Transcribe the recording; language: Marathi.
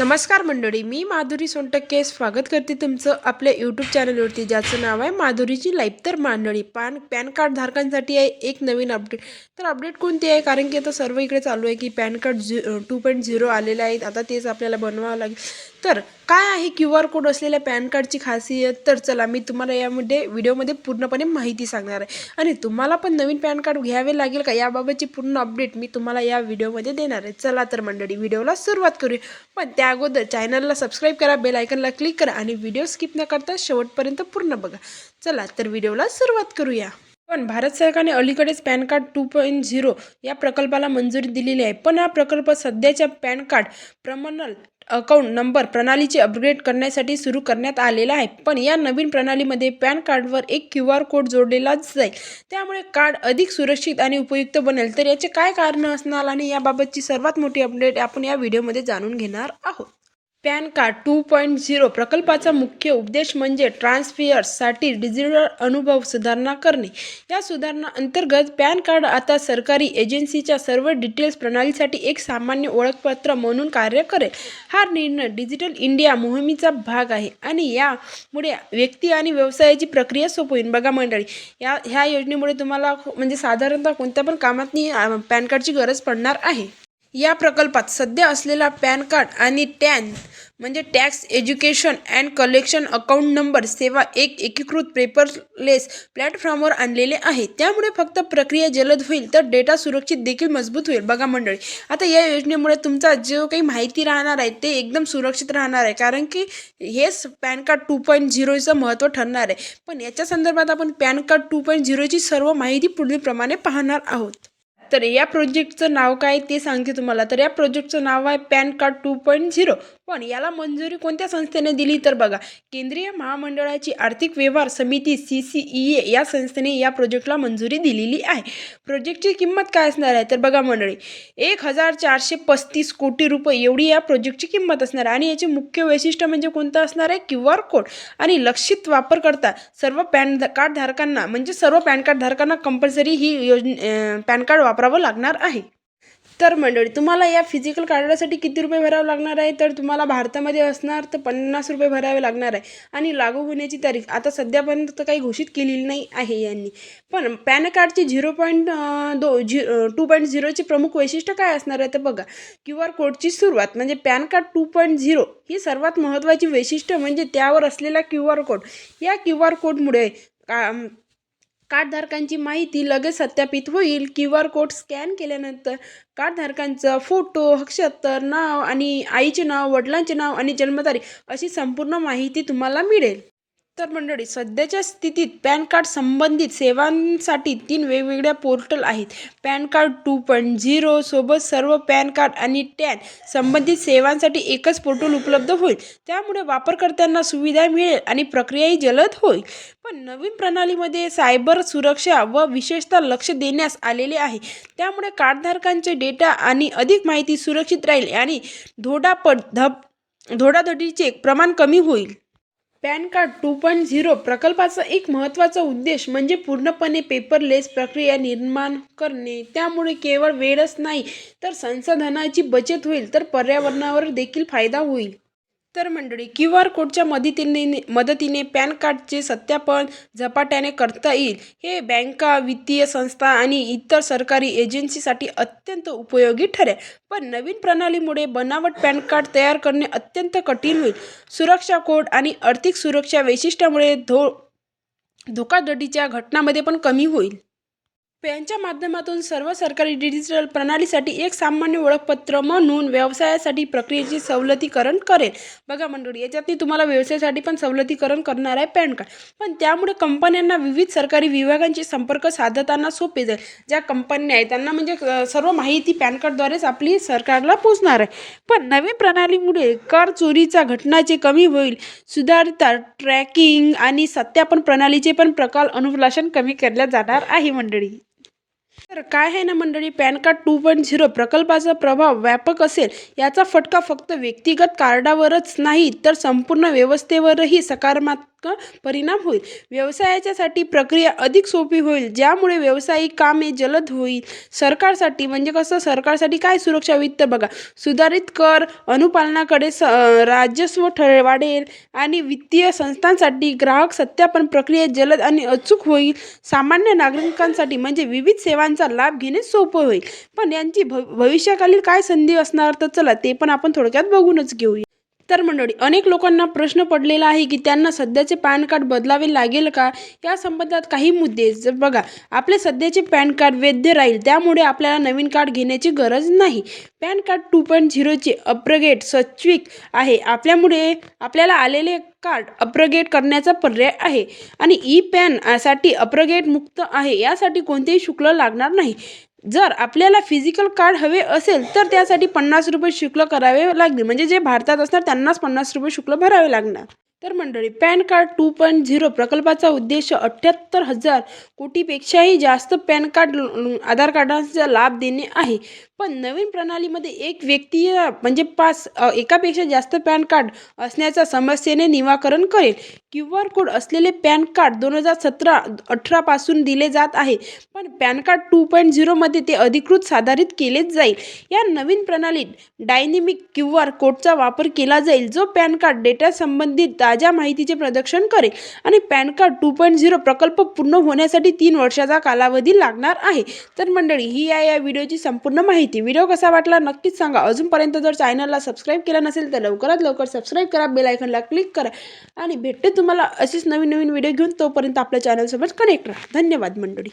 नमस्कार मंडळी मी माधुरी सोनटक्के स्वागत करते तुमचं आपल्या यूट्यूब चॅनलवरती ज्याचं नाव आहे माधुरीची लाईफ तर मांडळी. पॅन पॅन कार्ड धारकांसाठी आहे एक नवीन अपडेट तर अपडेट कोणती आहे? कारण की आता सर्व इकडे चालू आहे की पॅन कार्ड झि टू पॉईंट झिरो आलेलं आहे. आता तेच आपल्याला बनवावं लागेल. तर काय आहे क्यू आर कोड असलेल्या पॅन कार्डची खासियत? तर चला मी तुम्हाला यामध्ये व्हिडिओमध्ये पूर्णपणे माहिती सांगणार आहे. आणि तुम्हाला पण नवीन पॅन कार्ड घ्यावे लागेल का याबाबतची पूर्ण अपडेट मी तुम्हाला या व्हिडिओमध्ये देणार आहे. चला तर मंडळी व्हिडिओला सुरुवात करूया. पण त्या अगोदर चॅनलला सबस्क्राईब करा बेल आयकनला क्लिक करा आणि व्हिडिओ स्किप न करता शेवटपर्यंत पूर्ण बघा. चला तर व्हिडिओला सुरुवात करूया. पण भारत सरकारने अलीकडेच PAN card two point zero या प्रकल्पाला मंजुरी दिलेली आहे. पण हा प्रकल्प सध्याच्या PAN card permanent account number प्रणालीचे अपग्रेड करण्यासाठी सुरू करण्यात आलेला आहे. पण या नवीन प्रणालीमध्ये पॅन कार्डवर एक क्यू आर कोड जोडलेलाच जाईल. त्यामुळे कार्ड अधिक सुरक्षित आणि उपयुक्त बनेल. तर याचे काय कारण असणार आणि याबाबतची सर्वात मोठी अपडेट आपण या व्हिडिओमध्ये जाणून घेणार आहोत. PAN card two point zero प्रकल्पाचा मुख्य उद्देश म्हणजे ट्रान्सफियर्ससाठी डिजिटल अनुभव सुधारणा करणे. या सुधारणा अंतर्गत पॅन कार्ड आता सरकारी एजन्सीच्या सर्व डिटेल्स प्रणालीसाठी एक सामान्य ओळखपत्र म्हणून कार्य करेल. हा निर्णय डिजिटल इंडिया मोहिमेचा भाग आहे आणि यामुळे व्यक्ती आणि व्यवसायाची प्रक्रिया सोपं होईल. बघा मंडळी या ह्या योजनेमुळे तुम्हाला म्हणजे साधारणतः कोणत्या पण कामात पॅन कार्डची गरज पडणार आहे. या प्रकल्पात सध्या असलेला पॅन कार्ड आणि टॅन म्हणजे tax education and collection account number सेवा एक एकीकृत पेपरलेस प्लॅटफॉर्मवर आणलेले आहे. त्यामुळे फक्त प्रक्रिया जलद होईल तर डेटा सुरक्षित देखील मजबूत होईल. बघा मंडळी आता या योजनेमुळे तुमचा जो काही माहिती राहणार आहे ते एकदम सुरक्षित राहणार आहे. कारण की हेच पॅन कार्ड टू पॉईंट झिरोचं महत्त्व ठरणार आहे. पण याच्या संदर्भात आपण पॅन कार्ड टू पॉईंट झिरोची सर्व माहिती पुढीलप्रमाणे पाहणार आहोत. तर या प्रोजेक्टचं नाव काय ते सांगते तुम्हाला. तर या प्रोजेक्टचं नाव आहे PAN card two point zero. पण याला मंजुरी कोणत्या संस्थेने दिली? तर बघा केंद्रीय महामंडळाची आर्थिक व्यवहार समिती सी सी ई ए या संस्थेने या प्रोजेक्टला मंजुरी दिलेली आहे. प्रोजेक्टची किंमत काय असणार आहे? तर बघा मंडळी एक हजार चारशे पस्तीस कोटी रुपये एवढी या प्रोजेक्टची किंमत असणार आहे. आणि याचे मुख्य वैशिष्ट्य म्हणजे कोणतं असणार आहे? Q R code. आणि लक्षित वापरकर्ता सर्व पॅन कार्ड धारकांना म्हणजे सर्व पॅन कार्ड धारकांना कंपल्सरी ही योजने पॅन कार्ड वापरावं लागणार आहे. तर मंडळी तुम्हाला या फिजिकल कार्डासाठी किती रुपये भरावं लागणार आहे? तर तुम्हाला भारतामध्ये असणार तर पन्नास रुपये भरावे लागणार आहे. आणि लागू होण्याची तारीख आता सध्यापर्यंत तर काही घोषित केलेली नाही आहे यांनी. पण पॅन कार्डची झिरो पॉईंट दो झि टू पॉईंट झिरोचे प्रमुख वैशिष्ट्य काय असणार आहे तर बघा. क्यू आर कोडची सुरुवात म्हणजे PAN card two point zero ही सर्वात महत्त्वाची वैशिष्ट्य म्हणजे त्यावर असलेला क्यू आर कोड. या क्यू आर कोडमुळे का कार्डधारकांची माहिती लगेच सत्यापित होईल. क्यू आर कोड स्कॅन केल्यानंतर कार्डधारकांचा फोटो हक्षतर नाव आणि आईचे नाव वडिलांचे नाव आणि जन्मतारीख अशी संपूर्ण माहिती तुम्हाला मिळेल. तर मंडळी सध्याच्या स्थितीत पॅन कार्ड संबंधित सेवांसाठी तीन वेगवेगळ्या पोर्टल आहेत. PAN card two point zero सोबत सर्व पॅन कार्ड आणि टॅन संबंधित सेवांसाठी एकच पोर्टल उपलब्ध होईल. त्यामुळे वापरकर्त्यांना सुविधा मिळेल आणि प्रक्रियाही जलद होईल. पण नवीन प्रणालीमध्ये सायबर सुरक्षा व विशेषतः लक्ष देण्यास आलेले आहे. त्यामुळे कार्डधारकांचे डेटा आणि अधिक माहिती सुरक्षित राहील आणि धोडापट धब धोडाधडीचे प्रमाण कमी होईल. PAN card two point zero प्रकल्पाचा एक महत्त्वाचा उद्देश म्हणजे पूर्णपणे पेपरलेस प्रक्रिया निर्माण करणे. त्यामुळे केवळ वेळच नाही तर संसाधनाची बचत होईल तर पर्यावरणावर देखील फायदा होईल. तर मंडळी क्यू आर कोडच्या मदतीने मदतीने पॅन कार्डचे सत्यापन झपाट्याने करता येईल. हे बँका वित्तीय संस्था आणि इतर सरकारी एजन्सीसाठी अत्यंत उपयोगी ठरेल. पण नवीन प्रणालीमुळे बनावट पॅन कार्ड तयार करणे अत्यंत कठीण होईल. सुरक्षा कोड आणि आर्थिक सुरक्षा वैशिष्ट्यामुळे धो धोकाधडीच्या घटनामध्ये पण कमी होईल. यांच्या माध्यमातून सर्व सरकारी डिजिटल प्रणालीसाठी एक सामान्य ओळखपत्र म्हणून व्यवसायासाठी प्रक्रियेचे सवलतीकरण करेल. बघा मंडळी याच्यातनी तुम्हाला व्यवसायासाठी पण सवलतीकरण करणार आहे पॅन कार्ड. पण त्यामुळे कंपन्यांना विविध सरकारी विभागांशी संपर्क साधताना सोपे जाईल. ज्या कंपन्या आहेत त्यांना म्हणजे सर्व माहिती पॅन कार्डद्वारेच आपली सरकारला पोचणार आहे. पण नवीन प्रणालीमुळे कर चोरीचा घटनाचे कमी होईल. सुधारित ट्रॅकिंग आणि सत्यापन प्रणालीचे पण प्रकार अनुप्लाशन कमी केल्या जाणार आहे मंडळी. तर काय आहे ना मंडळी PAN card two point zero प्रकल्पाचा प्रभाव व्यापक असेल याचा फटका फक्त व्यक्तिगत कार्डावरच नाही तर संपूर्ण व्यवस्थेवरही सकारात्मक परिणाम होईल? व्यवसायाच्यासाठी प्रक्रिया अधिक सोपी होईल ज्यामुळे व्यावसायिक कामे जलद होईल. सरकारसाठी म्हणजे कसं? सरकारसाठी काय सुरक्षा होईल तर बघा. सुधारित कर अनुपालनाकडे स राजस्व ठर वाढेल आणि वित्तीय संस्थांसाठी ग्राहक सत्यापन प्रक्रिया जलद आणि अचूक होईल. सामान्य नागरिकांसाठी म्हणजे विविध सेवांचा लाभ घेणे सोपं होईल. पण यांची भ भविष्यकालीन काय संधी असणार? तर चला ते पण आपण थोडक्यात बघूनच घेऊया. तर मंडळी अनेक लोकांना प्रश्न पडलेला आहे की त्यांना सध्याचे पॅन कार्ड बदलावे लागेल का? या संबंधात काही मुद्दे जर बघा आपले सध्याचे पॅन कार्ड वैध राहील त्यामुळे आपल्याला नवीन कार्ड घेण्याची गरज नाही. पॅन कार्ड टू पॉईंट झिरोचे अपग्रेड सत्विक आहे. आपल्यामुळे आपल्याला आलेले कार्ड अपग्रेड करण्याचा पर्याय आहे. आणि ई पॅनसाठी अपग्रेड मुक्त आहे. यासाठी कोणतेही शुल्क लागणार नाही. जर आपल्याला फिजिकल कार्ड हवे असेल तर त्यासाठी पन्नास रुपये शुल्क करावे लागतील. म्हणजे जे भारतात असणार त्यांनाच पन्नास रुपये शुल्क भरावे लागणार. तर मंडळी PAN card two point zero प्रकल्पाचा उद्देश अठ्ठ्याहत्तर हजार कोटीपेक्षाही जास्त पॅन कार्ड आधार कार्डांचा लाभ देणे आहे. पण नवीन प्रणालीमध्ये एक व्यक्ती म्हणजे पाच एकापेक्षा जास्त पॅन कार्ड असण्याच्या समस्येने निवाकरण करेल. क्यू आर कोड असलेले पॅन कार्ड दोन हजार सतरा अठरापासून दिले जात आहे पण पॅन कार्ड टू पॉईंट झिरोमध्ये ते अधिकृत साधारित केलेच जाईल. या नवीन प्रणालीत डायनेमिक क्यू आर कोडचा वापर केला जाईल जो पॅन कार्ड डेटा संबंधित ताज्या माहितीचे प्रदर्शन करेल आणि PAN card two point zero प्रकल्प पूर्ण होण्यासाठी तीन वर्षाचा कालावधी लागणार आहे. तर मंडळी ही आहे या व्हिडिओची संपूर्ण माहिती माहिती. व्हिडिओ कसा वाटला नक्कीच सांगा. अजूनपर्यंत जर चॅनलला सबस्क्राईब केला नसेल तर लवकरात लवकर सबस्क्राईब करा बेल आयकनला क्लिक करा आणि भेटते तुम्हाला असेच नवीन नवीन व्हिडिओ घेऊन तोपर्यंत आपल्या चॅनलसोबत कनेक्ट राहा. धन्यवाद मंडळी.